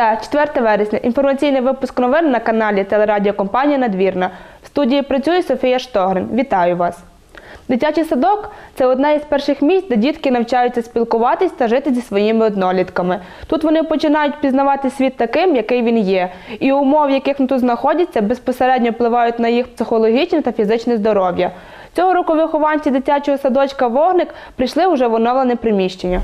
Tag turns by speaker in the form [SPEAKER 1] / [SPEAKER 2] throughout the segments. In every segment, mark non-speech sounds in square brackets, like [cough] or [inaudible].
[SPEAKER 1] Середа, 4 вересня. Інформаційний випуск новин на каналі телерадіокомпанія Надвірна. В студії працює Софія Штогрин. Вітаю вас. Дитячий садок це одне із перших місць, де дітки навчаються спілкуватись та жити зі своїми однолітками. Тут вони починають пізнавати світ таким, який він є, і умов, в яких вони тут знаходяться, безпосередньо впливають на їх психологічне та фізичне здоров'я. Цього року вихованці дитячого садочка Вогник прийшли уже в оновлене приміщення.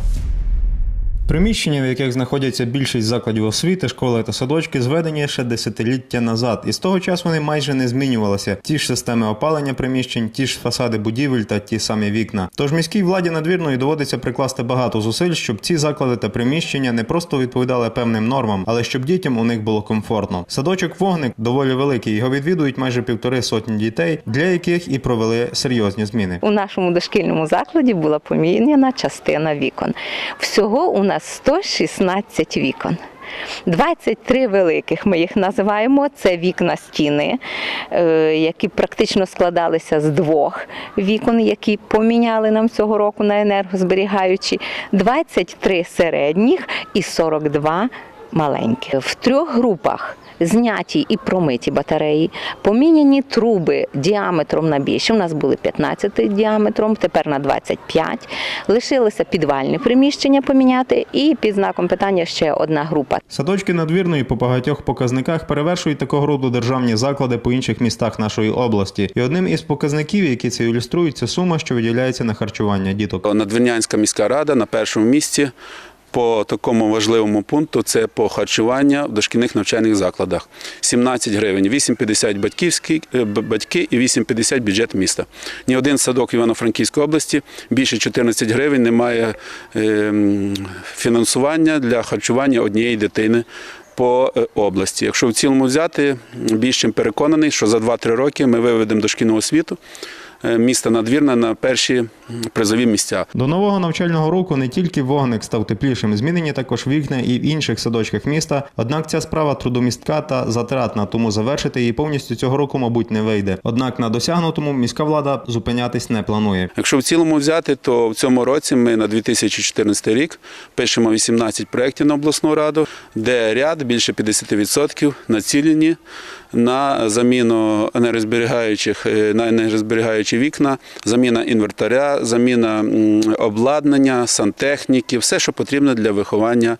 [SPEAKER 2] Приміщення, в яких знаходяться більшість закладів освіти, школи та садочки, зведені ще десятиліття назад, і з того часу вони майже не змінювалися. Ті ж системи опалення приміщень, ті ж фасади будівель та ті самі вікна. Тож міській владі надвірної доводиться прикласти багато зусиль, щоб ці заклади та приміщення не просто відповідали певним нормам, але щоб дітям у них було комфортно. Садочок вогник доволі великий. Його відвідують майже півтори сотні дітей, для яких і провели серйозні зміни.
[SPEAKER 3] У нашому дошкільному закладі була поміняна частина вікон. Всього у нас 116 вікон. 23 великих ми їх називаємо. Це вікна стіни, е, які практично складалися з двох вікон, які поміняли нам цього року на енергозберігаючі, 23 середніх і 42 маленьких. В трьох групах зняті і промиті батареї, поміняні труби діаметром на більше. У нас були 15 діаметром, тепер на 25. Лишилося підвальне приміщення поміняти, і під знаком питання ще одна група.
[SPEAKER 2] Садочки надвірної по багатьох показниках перевершують такого роду державні заклади по інших містах нашої області. І одним із показників, які це ілюструють, це сума, що виділяється на харчування діток.
[SPEAKER 4] Надвірнянська міська рада на першому місці по такому важливому пункту це по харчування в дошкільних навчальних закладах. 17 гривень, 8,50 батьківські е, батьки і 8,50 бюджет міста. Ні один садок Івано-Франківській області більше 14 гривень не має е, фінансування для харчування однієї дитини. По е, області, якщо в цілому взяти, більш чим переконаний, що за 2-3 роки ми виведемо дошкільну освіту міста Надвірна на перші призові місця.
[SPEAKER 2] До нового навчального року не тільки вогник став теплішим, змінені також вікна і в інших садочках міста. Однак ця справа трудомістка та затратна, тому завершити її повністю цього року, мабуть, не вийде. Однак на досягнутому міська влада зупинятись не планує.
[SPEAKER 4] Якщо в цілому взяти, то в цьому році ми на 2014 рік пишемо 18 проєктів на обласну раду, де ряд більше 50% націлені на заміну енергозберігаючих е, на енергозберігаючі вікна, заміна інвертаря, заміна обладнання, сантехніки, все, що потрібно для виховання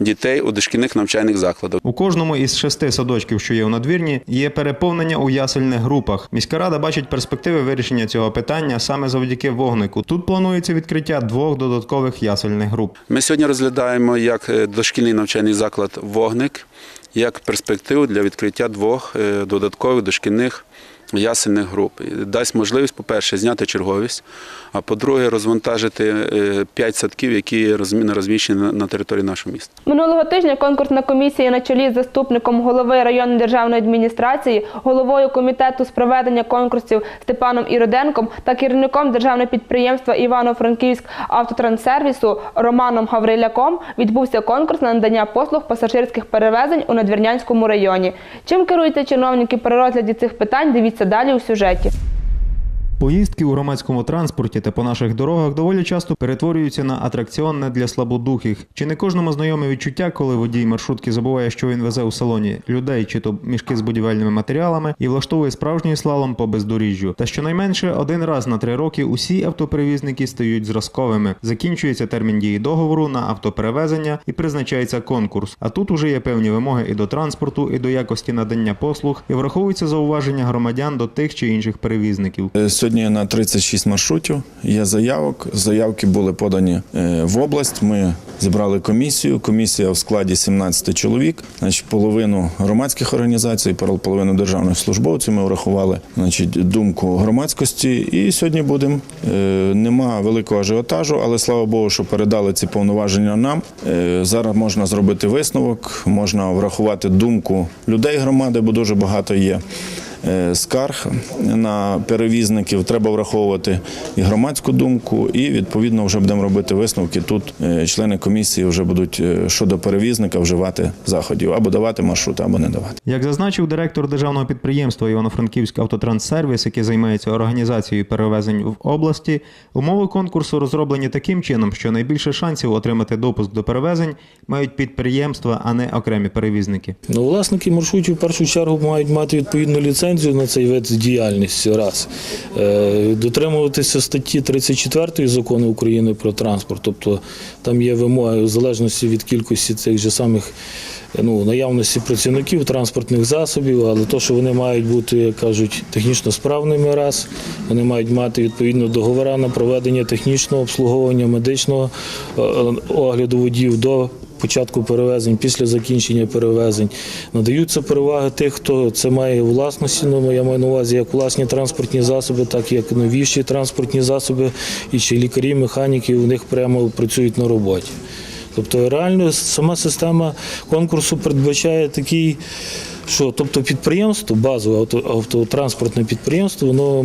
[SPEAKER 4] дітей у дошкільних навчальних закладах.
[SPEAKER 2] У кожному із шести садочків, що є у надвірні, є переповнення у ясельних групах. Міська рада бачить перспективи вирішення цього питання саме завдяки вогнику. Тут планується відкриття двох додаткових ясельних груп.
[SPEAKER 4] Ми сьогодні розглядаємо як е, дошкільний навчальний заклад Вогник, як перспективу для відкриття двох е, додаткових дошкільних ясельних груп. Дасть можливість, по-перше, зняти черговість, а по-друге, розвантажити е, п'ять садків, які розмі- розміщені на території нашого міста.
[SPEAKER 1] Минулого тижня конкурсна комісія на чолі з заступником голови районної державної адміністрації, головою комітету з проведення конкурсів Степаном Іроденком та керівником державного підприємства Івано-Франківськ автотранссервісу Романом Гавриляком відбувся конкурс на надання послуг пасажирських перевезень у Надвірнянському районі. Чим керуються чиновники при розгляді цих питань? Дивіться далі у сюжеті.
[SPEAKER 2] Поїздки у громадському транспорті та по наших дорогах доволі часто перетворюються на атракціонне для слабодухих. Чи не кожному знайоме відчуття, коли водій маршрутки забуває, що він везе у салоні людей чи то мішки з будівельними матеріалами і влаштовує справжній слалом по бездоріжжю. Та щонайменше один раз на три роки усі автоперевізники стають зразковими. Закінчується термін дії договору на автоперевезення і призначається конкурс. А тут уже є певні вимоги і до транспорту, і до якості надання послуг, і враховуються зауваження громадян до тих чи інших перевізників.
[SPEAKER 5] Сьогодні на 36 маршрутів є заявок. Заявки були подані е, в область. Ми зібрали комісію. Комісія в складі 17 чоловік. Значить, половину громадських організацій, пол- половину державних службовців. Ми врахували значить, думку громадськості. І сьогодні будемо. Е, Нема великого ажіотажу, але слава Богу, що передали ці повноваження нам. Е, Зараз можна зробити висновок, можна врахувати думку людей громади, бо дуже багато є. Е, скарг на перевізників. Треба враховувати і громадську думку, і відповідно вже будемо робити висновки. Тут е, члени комісії вже будуть е, щодо перевізника вживати заходів або давати маршрути, або не давати.
[SPEAKER 2] Як зазначив директор державного підприємства Івано-Франківський автотранссервіс, який займається організацією перевезень в області, умови конкурсу розроблені таким чином, що найбільше шансів отримати допуск до перевезень мають підприємства, а не окремі перевізники.
[SPEAKER 6] Ну, власники маршрутів в першу чергу мають мати відповідну ліцензію на цей вид діяльності. Раз. Е, дотримуватися статті 34 закону України про транспорт, тобто там є вимоги в залежності від кількості цих же самих ну, наявності працівників транспортних засобів, але то, що вони мають бути, як кажуть, технічно справними раз, вони мають мати відповідно договори на проведення технічного обслуговування, медичного е, огляду водіїв до початку перевезень, після закінчення перевезень. Надаються переваги тих, хто це має власності. Ну, я маю на увазі як власні транспортні засоби, так і як новіші транспортні засоби, і чи лікарі, механіки у них прямо працюють на роботі. Тобто реально сама система конкурсу передбачає такий, що тобто підприємство, базове автотранспортне підприємство, воно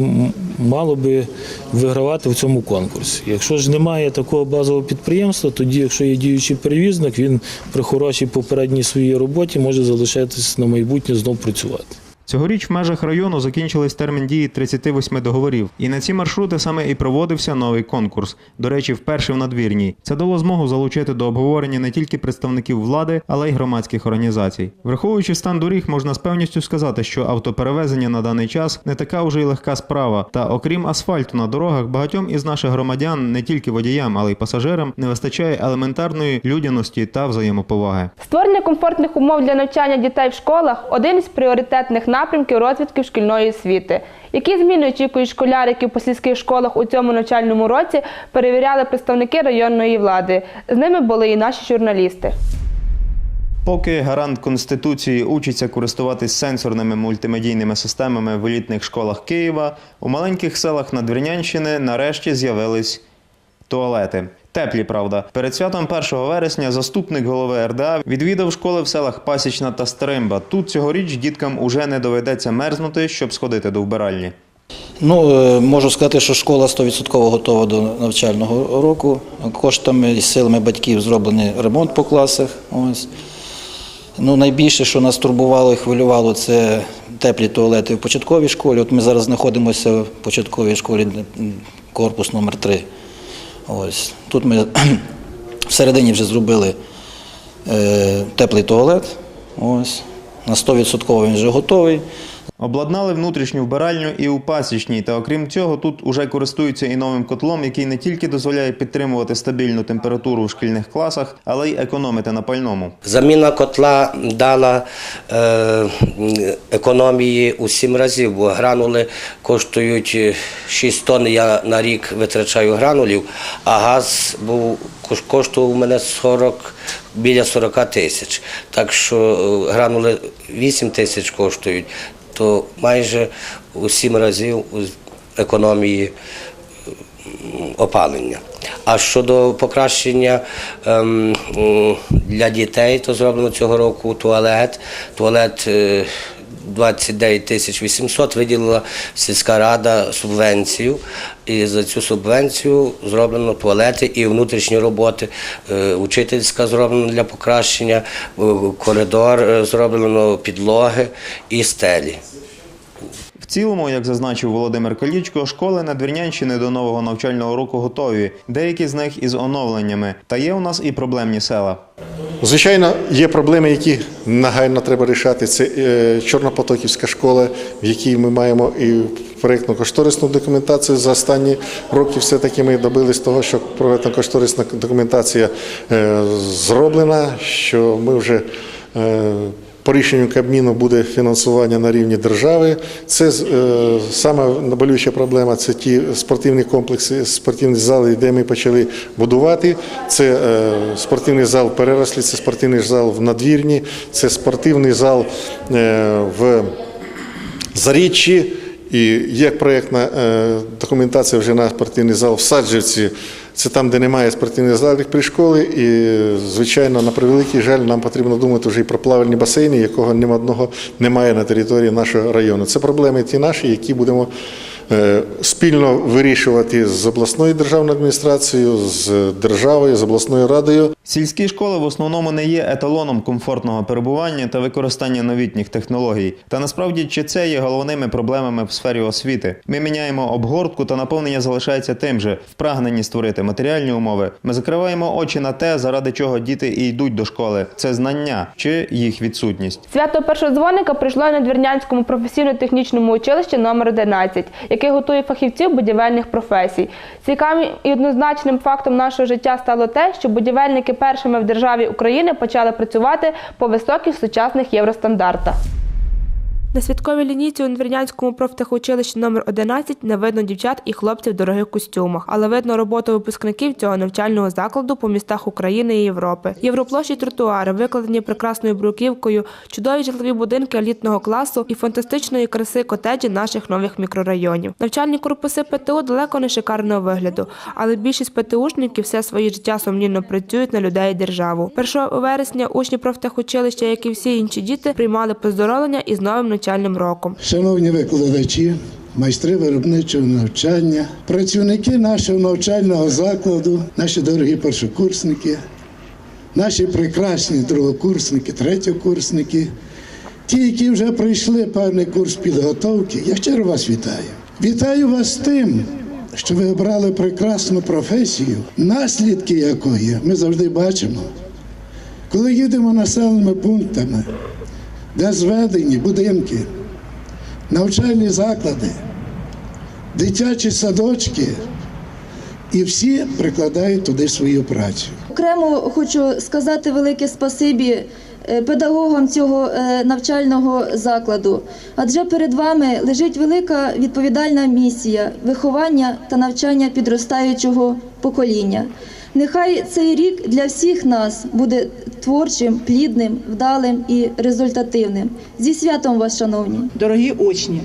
[SPEAKER 6] мало би вигравати в цьому конкурсі. Якщо ж немає такого базового підприємства, тоді, якщо є діючий перевізник, він при хорошій попередній своїй роботі може залишатися на майбутнє знов працювати.
[SPEAKER 2] Цьогоріч в межах району закінчились термін дії 38 договорів, і на ці маршрути саме і проводився новий конкурс. До речі, вперше в надвірній. Це дало змогу залучити до обговорення не тільки представників влади, але й громадських організацій. Враховуючи стан доріг, можна з певністю сказати, що автоперевезення на даний час не така вже й легка справа. Та окрім асфальту на дорогах, багатьом із наших громадян, не тільки водіям, але й пасажирам, не вистачає елементарної людяності та взаємоповаги.
[SPEAKER 1] Створення комфортних умов для навчання дітей в школах один із пріоритетних напрямків розвитку шкільної освіти. Які зміни очікують школяриків по сільських школах у цьому навчальному році, перевіряли представники районної влади. З ними були і наші журналісти.
[SPEAKER 2] Поки гарант Конституції учиться користуватись сенсорними мультимедійними системами в елітних школах Києва, у маленьких селах Надвірнянщини нарешті з'явились туалети. Теплі, правда. Перед святом 1 вересня заступник голови РДА відвідав школи в селах Пасічна та Стримба. Тут цьогоріч діткам уже не доведеться мерзнути, щоб сходити до вбиральні.
[SPEAKER 7] Ну, е, можу сказати, що школа 100% готова до навчального року. Коштами і силами батьків зроблений ремонт по класах. Ось. Ну, найбільше, що нас турбувало і хвилювало, це теплі туалети в початковій школі. От ми зараз знаходимося в початковій школі, корпус номер 3 Ось. Тут ми [clears throat] всередині вже зробили е, теплий туалет. Ось. На 100% він вже готовий.
[SPEAKER 2] Обладнали внутрішню вбиральню і у пасічній, та окрім цього, тут уже користуються і новим котлом, який не тільки дозволяє підтримувати стабільну температуру в шкільних класах, але й економити на пальному.
[SPEAKER 8] Заміна котла дала е, економії у сім разів, бо гранули коштують е, 6 тонн. Я на рік витрачаю гранулів, а газ був коштував у мене 40, біля 40 тисяч. Так що е, гранули 8 тисяч коштують, то майже у сім разів економії опалення. А щодо покращення ем, для дітей, то зроблено цього року туалет. Туалет е, 29 тисяч 800 виділила сільська рада субвенцію. І за цю субвенцію зроблено туалети і внутрішні роботи. Е, Учительська зроблена для покращення, е, коридор е, зроблено, підлоги і стелі.
[SPEAKER 2] Цілому, як зазначив Володимир Колічко, школи Надвірнянщини до нового навчального року готові. Деякі з них із оновленнями. Та є у нас і проблемні села.
[SPEAKER 9] Звичайно, є проблеми, які нагально треба рішати. Це е, Чорнопотоківська школа, в якій ми маємо і проєктно-кошторисну документацію. За останні роки все-таки ми добились того, що проєктно-кошторисна документація е, зроблена, що ми вже е, по рішенню Кабміну буде фінансування на рівні держави. Це е, саме наболюча проблема. Це ті спортивні комплекси, спортивні зали, де ми почали будувати. Це е, спортивний зал перерослі, це спортивний зал в надвірні, це спортивний зал е, в Заріччі. І є проєктна е, документація вже на спортивний зал в Саджівці. Це там, де немає спортивних залів при школі. І, звичайно, на превеликий жаль, нам потрібно думати вже і про плавальні басейни, якого ні одного немає на території нашого району. Це проблеми ті наші, які будемо спільно вирішувати з обласною державною адміністрацією, з державою, з обласною радою.
[SPEAKER 2] Сільські школи в основному не є еталоном комфортного перебування та використання новітніх технологій. Та насправді чи це є головними проблемами в сфері освіти? Ми міняємо обгортку та наповнення залишається тим же в прагненні створити матеріальні умови. Ми закриваємо очі на те, заради чого діти і йдуть до школи. Це знання чи їх відсутність.
[SPEAKER 1] Свято першого дзвоника прийшло на Двірнянському професійно-технічному училищі номер 11, яке готує фахівців будівельних професій. Цікавим і однозначним фактом нашого життя стало те, що будівельники першими в державі України почали працювати по високих сучасних євростандартах. На святковій лінійці у Надвірнянському профтехучилищі номер 11 не видно дівчат і хлопців в дорогих костюмах, але видно роботу випускників цього навчального закладу по містах України і Європи. Європлощі тротуари, викладені прекрасною бруківкою, чудові житлові будинки елітного класу і фантастичної краси котеджі наших нових мікрорайонів. Навчальні корпуси ПТУ далеко не шикарного вигляду, але більшість ПТУшників все своє життя сумлінно працюють на людей і державу. 1 вересня учні профтехучилища, як і всі інші діти, приймали поздоровлення із новим навчальним роком.
[SPEAKER 10] Шановні викладачі, майстри виробничого навчання, працівники нашого навчального закладу, наші дорогі першокурсники, наші прекрасні другокурсники, третьокурсники, ті, які вже пройшли певний курс підготовки, я щиро вас вітаю. Вітаю вас з тим, що ви обрали прекрасну професію, наслідки якої ми завжди бачимо, коли їдемо населеними пунктами де зведені будинки, навчальні заклади, дитячі садочки, і всі прикладають туди свою працю.
[SPEAKER 11] Окремо хочу сказати велике спасибі е, педагогам цього е, навчального закладу, адже перед вами лежить велика відповідальна місія виховання та навчання підростаючого покоління. Нехай цей рік для всіх нас буде творчим, плідним, вдалим і результативним. Зі святом вас, шановні!
[SPEAKER 12] Дорогі учні,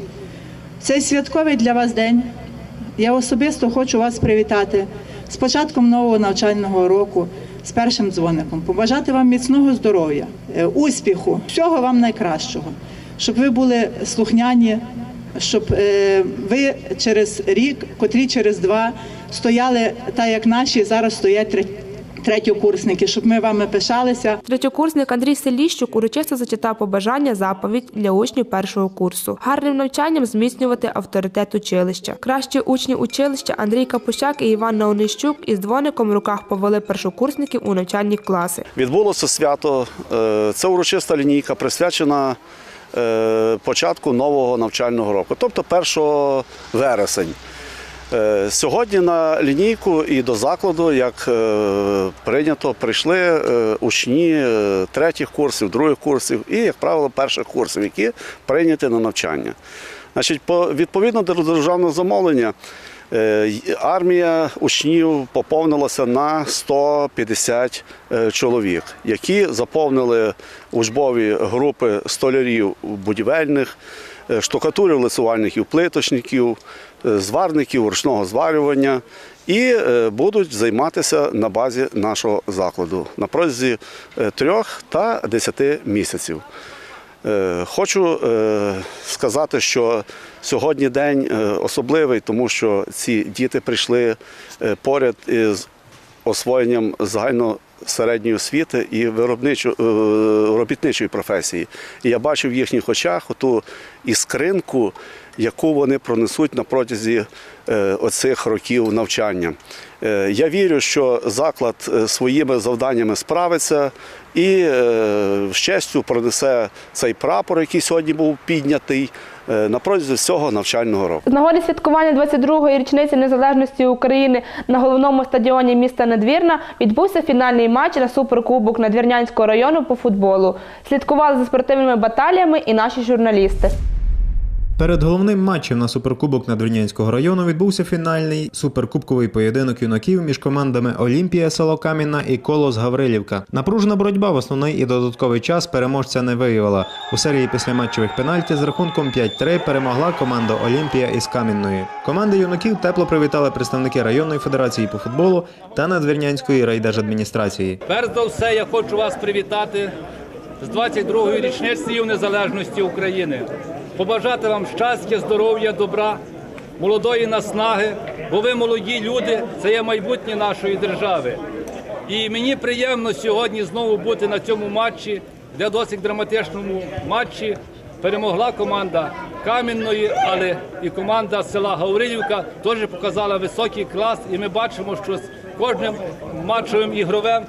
[SPEAKER 12] цей святковий для вас день. Я особисто хочу вас привітати з початком нового навчального року, з першим дзвоником, побажати вам міцного здоров'я, е, успіху, всього вам найкращого, щоб ви були слухняні, щоб е, ви через рік, котрі через два стояли так, як наші зараз стоять треть- третьокурсники, щоб ми вами пишалися.
[SPEAKER 1] Третьокурсник Андрій Селіщук урочисто зачитав побажання заповідь для учнів першого курсу. Гарним навчанням зміцнювати авторитет училища. Кращі учні училища Андрій Капущак і Іван Наонищук із дзвоником в руках повели першокурсників у навчальні класи.
[SPEAKER 13] Відбулося свято. е, Це урочиста лінійка, присвячена е, початку нового навчального року, тобто 1 вересень. Е, Сьогодні на лінійку і до закладу, як е, прийнято, прийшли е, учні третіх курсів, других курсів і, як правило, перших курсів, які прийняті на навчання. Значить, по- відповідно до державного замовлення, армія учнів поповнилася на 150 е, чоловік, які заповнили учбові групи столярів будівельних, е, штукатурів, лицювальників, плиточників, е, зварників ручного зварювання і е, будуть займатися на базі нашого закладу на протязі е, трьох та десяти місяців. Е, Хочу е, сказати, що сьогодні день е, особливий, тому що ці діти прийшли поряд із освоєнням загально середньої освіти і робітничої професії. І я бачив в їхніх очах оту іскринку, яку вони пронесуть на протязі е, оцих років навчання. Е, Я вірю, що заклад е, своїми завданнями справиться і з честю пронесе цей прапор, який сьогодні був піднятий на протязі всього навчального року.
[SPEAKER 1] З нагоди святкування 22-ї річниці незалежності України на головному стадіоні міста Надвірна відбувся фінальний матч на суперкубок Надвірнянського району по футболу. Слідкували за спортивними баталіями і наші журналісти.
[SPEAKER 2] Перед головним матчем на суперкубок Надвірнянського району відбувся фінальний суперкубковий поєдинок юнаків між командами Олімпія село Камінна і Колос Гаврилівка. Напружена боротьба в основний і додатковий час переможця не виявила. У серії післяматчевих пенальті з рахунком 5-3 перемогла команда Олімпія із Камінної. Команди юнаків тепло привітали представники районної федерації по футболу та Надвірнянської райдержадміністрації.
[SPEAKER 14] Перш за все, я хочу вас привітати з 22-ю річницею незалежності України. Побажати вам щастя, здоров'я, добра, молодої наснаги, бо ви молоді люди, це є майбутнє нашої держави. І мені приємно сьогодні знову бути на цьому матчі, де досить драматичному матчі перемогла команда Кам'яної, але і команда села Гаврилівка теж показала високий клас. І ми бачимо, що з кожним матчевим ігровим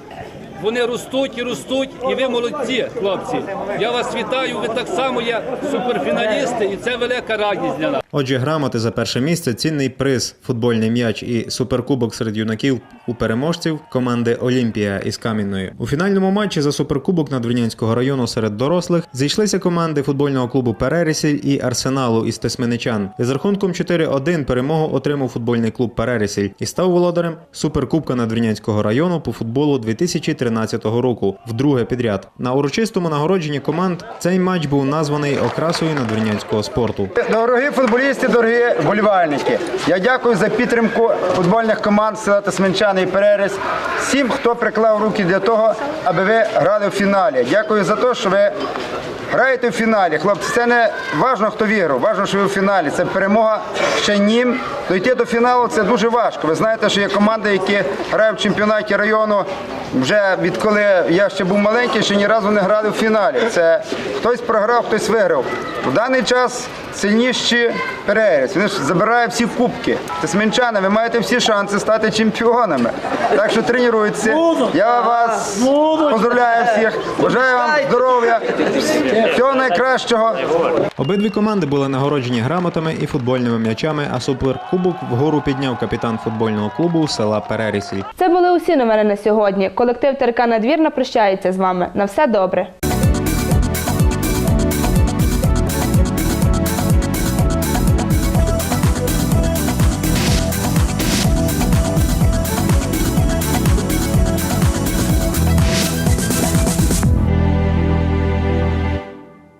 [SPEAKER 14] вони ростуть і ростуть, і ви молодці, хлопці. Я вас вітаю. Ви так само є суперфіналісти, і це велика радість для нас.
[SPEAKER 2] Отже, грамоти за перше місце, цінний приз, футбольний м'яч і суперкубок серед юнаків у переможців команди Олімпія із Кам'яної. У фінальному матчі за суперкубок Надвірнянського району серед дорослих зійшлися команди футбольного клубу Перерісіль і Арсеналу із Тисменичан. Із рахунком 4-1 перемогу отримав футбольний клуб Перерісіль і став володарем суперкубка Надвірнянського району по футболу 2013 року, вдруге підряд. На урочистому нагородженні команд цей матч був названий окрасою надвірнянського спорту.
[SPEAKER 15] Дорогі футболісти, дорогі вболівальники. Я дякую за підтримку футбольних команд села Тасменчани і Переріз. Всім, хто приклав руки для того, аби ви грали в фіналі. Дякую за те, що ви граєте в фіналі. Хлопці, це не важно, хто віграв, важно, що ви в фіналі. Це перемога ще нім. Дойти до фіналу це дуже важко. Ви знаєте, що є команди, які грають в чемпіонаті району. Вже відколи я ще був маленький, ще ні разу не грали в фіналі. Це хтось програв, хтось виграв. У даний час сильніші переріз. Вони ж забирають всі кубки. Тисменчани, ви маєте всі шанси стати чемпіонами. Так що тренуйтеся. Я вас поздравляю всіх. Бажаю вам здоров'я, всього найкращого.
[SPEAKER 2] Обидві команди були нагороджені грамотами і футбольними м'ячами, а суперкубок вгору підняв капітан футбольного клубу села Перерісіль.
[SPEAKER 1] Це були усі новини на сьогодні. Колектив ТРК Надвірна прощається з вами. На все добре.